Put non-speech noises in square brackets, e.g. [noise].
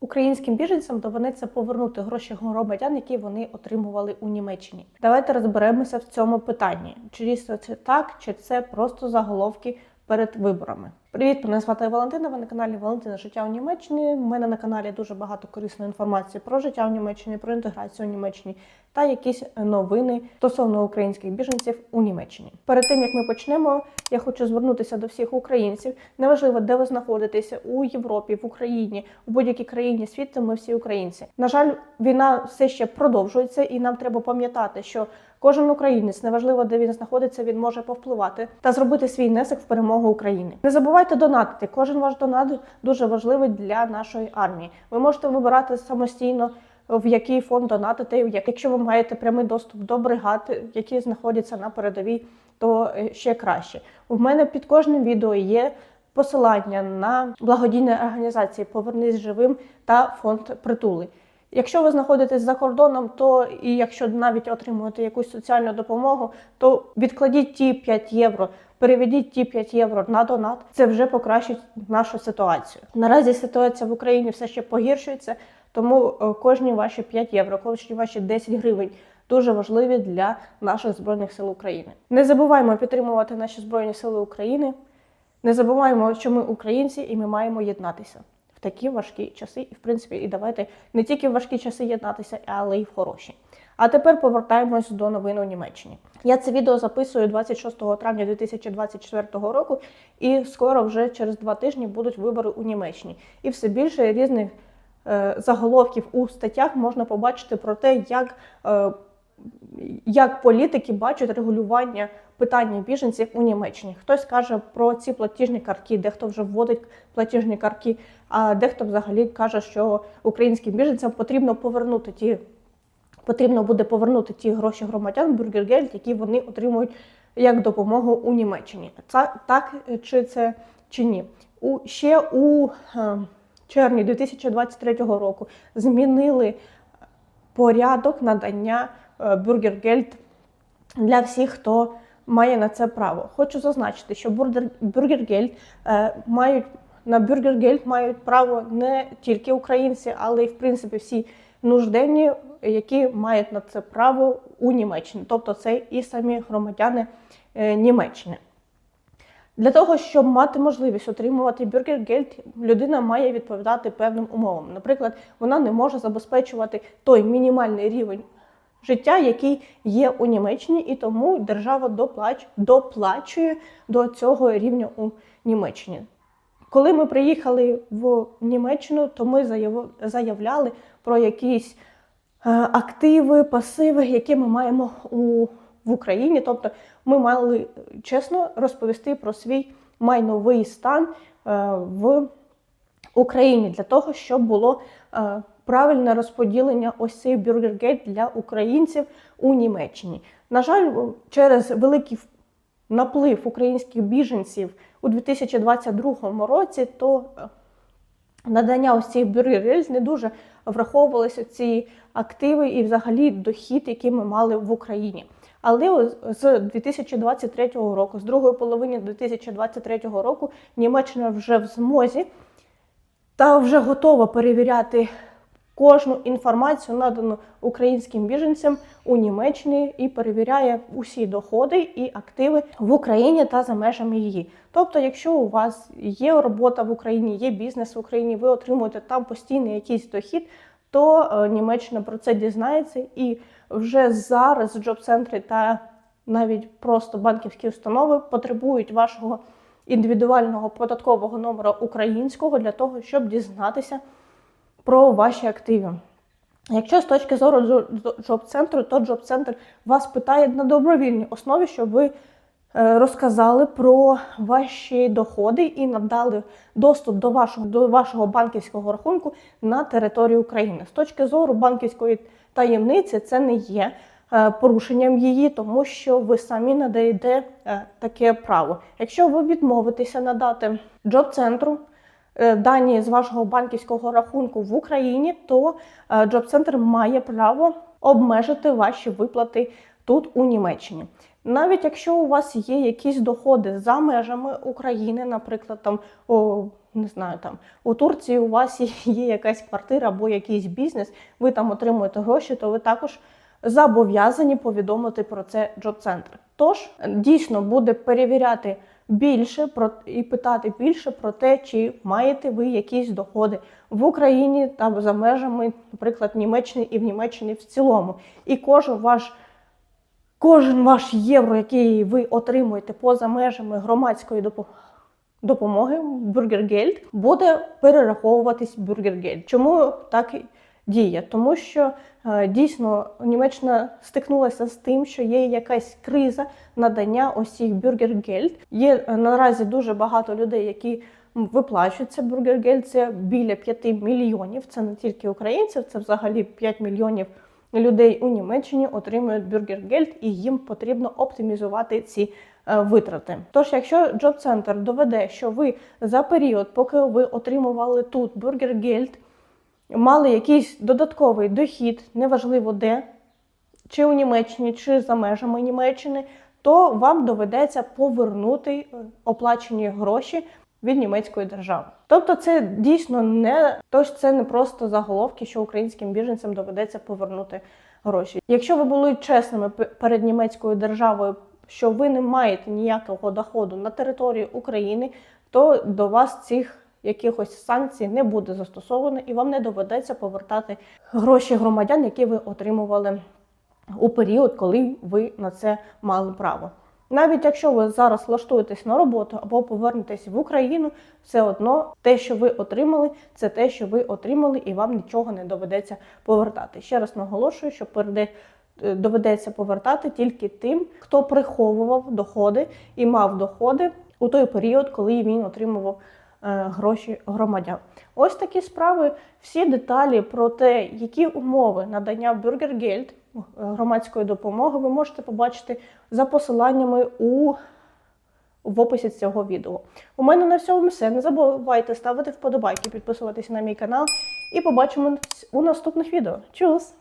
Українським біженцям доведеться повернути гроші громадян, які вони отримували у Німеччині. Давайте розберемося в цьому питанні. Чи дійсно це так, чи це просто заголовки перед виборами. Привіт, мене звати Валентина. Ви на каналі Валентина Життя у Німеччині. У мене на каналі дуже багато корисної інформації про життя в Німеччині, про інтеграцію у Німеччині та якісь новини стосовно українських біженців у Німеччині. Перед тим як ми почнемо, я хочу звернутися до всіх українців. Неважливо, де ви знаходитеся у Європі, в Україні, у будь-якій країні світу. Ми всі українці. На жаль, війна все ще продовжується, і нам треба пам'ятати, що Кожен українець, неважливо де він знаходиться, він може повпливати та зробити свій внесок в перемогу України. Не забувайте донатити. Кожен ваш донат дуже важливий для нашої армії. Ви можете вибирати самостійно. В який фонд донатити, якщо ви маєте прямий доступ до бригад, які знаходяться на передовій, то е, ще краще. У мене під кожним відео є посилання на благодійні організації Повернись живим та фонд притули. Якщо ви знаходитесь за кордоном, то і якщо навіть отримуєте якусь соціальну допомогу, то відкладіть ті 5 євро, переведіть ті 5 євро на донат. Це вже покращить нашу ситуацію. Наразі ситуація в Україні все ще погіршується, тому е, кожні ваші 5 євро, кожні ваші 10 гривень. Дуже важливі для наших збройних сил України. Не забуваємо підтримувати наші збройні сили України. Не забуваємо, що ми українці і ми маємо єднатися в такі важкі часи, і в принципі, і давайте не тільки в важкі часи єднатися, але й в хороші. А тепер повертаємось до новин у Німеччині. Я це відео записую 26 травня 2024 року, і скоро вже через два тижні будуть вибори у Німеччині. І все більше різних е, заголовків у статтях можна побачити про те, як е, як політики бачать регулювання питання біженців у Німеччині. Хтось каже про ці платіжні картки, дехто вже вводить платіжні картки, а дехто взагалі каже, що українським біженцям потрібно повернути ті, потрібно буде повернути ті гроші громадян бюргергельд, які вони отримують як допомогу у Німеччині. Це так чи це чи ні? У ще у е, червні 2023 року змінили порядок надання бюргергельд для всіх, хто має на це право. Хочу зазначити, що бюргергельд е, мають на бюргергельд мають право не тільки українці, але й в принципі всі нужденні, які мають на це право у Німеччині, тобто це і самі громадяни е, Німеччини. Для того, щоб мати можливість отримувати бюргергельд, людина має відповідати певним умовам. Наприклад, вона не може забезпечувати той мінімальний рівень життя, який є у Німеччині, і тому держава доплач, доплачує до цього рівня у Німеччині. Коли ми приїхали в Німеччину, то ми заявляли про якісь е, активи, пасиви, які ми маємо у в Україні. Тобто ми мали чесно розповісти про свій майновий стан е, в Україні для того, щоб було е, правильне розподілення ось цих бюргергейт для українців у Німеччині. На жаль, через великий наплив українських біженців у 2022 році, то е, надання ось цих бюргергельд не дуже враховувалися ці активи і взагалі дохід, який ми мали в Україні. Але з 2023 року, з другої половини 2023 року, Німеччина вже в змозі та вже готова перевіряти кожну інформацію, надану українським біженцям у Німеччині, і перевіряє усі доходи і активи в Україні та за межами її. Тобто, якщо у вас є робота в Україні, є бізнес в Україні, ви отримуєте там постійний якийсь дохід, то е, Німеччина про це дізнається і вже зараз джоб-центри та навіть просто банківські установи потребують вашого індивідуального податкового номера українського для того, щоб дізнатися про ваші активи. Якщо з точки зору джоб-центру, то джоб-центр вас питає на добровільній основі, щоб ви е, розказали про ваші доходи і надали доступ до вашого до вашого банківського рахунку на території України. З точки зору банківської таємниці, це не є е, порушенням її, тому що ви самі надаєте е, таке право. Якщо ви відмовитеся надати джоб-центру, дані з вашого банківського рахунку в Україні, то е, має право обмежити ваші виплати тут у Німеччині. Навіть якщо у вас є якісь доходи за межами України, наприклад, там о, не знаю, там у Турції у вас [laughs] є якась квартира або якийсь бізнес, ви там отримуєте гроші, то ви також зобов'язані повідомити про це джоб-центр. Тож дійсно буде перевіряти більше про і питати більше про те, чи маєте ви якісь доходи в Україні та за межами, наприклад, Німеччини і в Німеччині в цілому. І кожен ваш кожен ваш євро, який ви отримуєте поза межами громадської допомоги. Бюргергельд буде перераховуватись Бюргергельд. Чому так діє? Тому що е, дійсно Німеччина стикнулася з тим, що є якась криза надання ось цих Бюргергельд. Є е, наразі дуже багато людей, які виплачуються Бюргергельд. Це біля 5 мільйонів. Це не тільки українців, це взагалі 5 мільйонів людей у Німеччині отримують бюргергельд, і їм потрібно оптимізувати ці е, витрати. Тож, якщо Джоб Центр доведе, що ви за період, поки ви отримували тут бюргергельд, мали якийсь додатковий дохід, неважливо де, чи у Німеччині, чи за межами Німеччини, то вам доведеться повернути е, оплачені гроші від німецької держави. Тобто, це дійсно не тож це не просто заголовки, що українським біженцям доведеться повернути гроші. Якщо ви були чесними перед німецькою державою, що ви не маєте ніякого доходу на території України, то до вас цих якихось санкцій не буде застосовано, і вам не доведеться повертати гроші громадян, які ви отримували у період, коли ви на це мали право. Навіть якщо ви зараз влаштуєтесь на роботу або повернетесь в Україну, все одно те, що ви отримали, це те, що ви отримали, і вам нічого не доведеться повертати. Ще раз наголошую, що переде е, доведеться повертати тільки тим, хто приховував доходи і мав доходи у той період, коли він отримував гроші громадян. Ось такі справи. Всі деталі про те, які умови надання Бюргергельд е, громадської допомоги, ви можете побачити за посиланнями у в описі цього відео. У мене на всьому все. Не забувайте ставити вподобайки, підписуватися на мій канал і побачимось у наступних відео. Чус!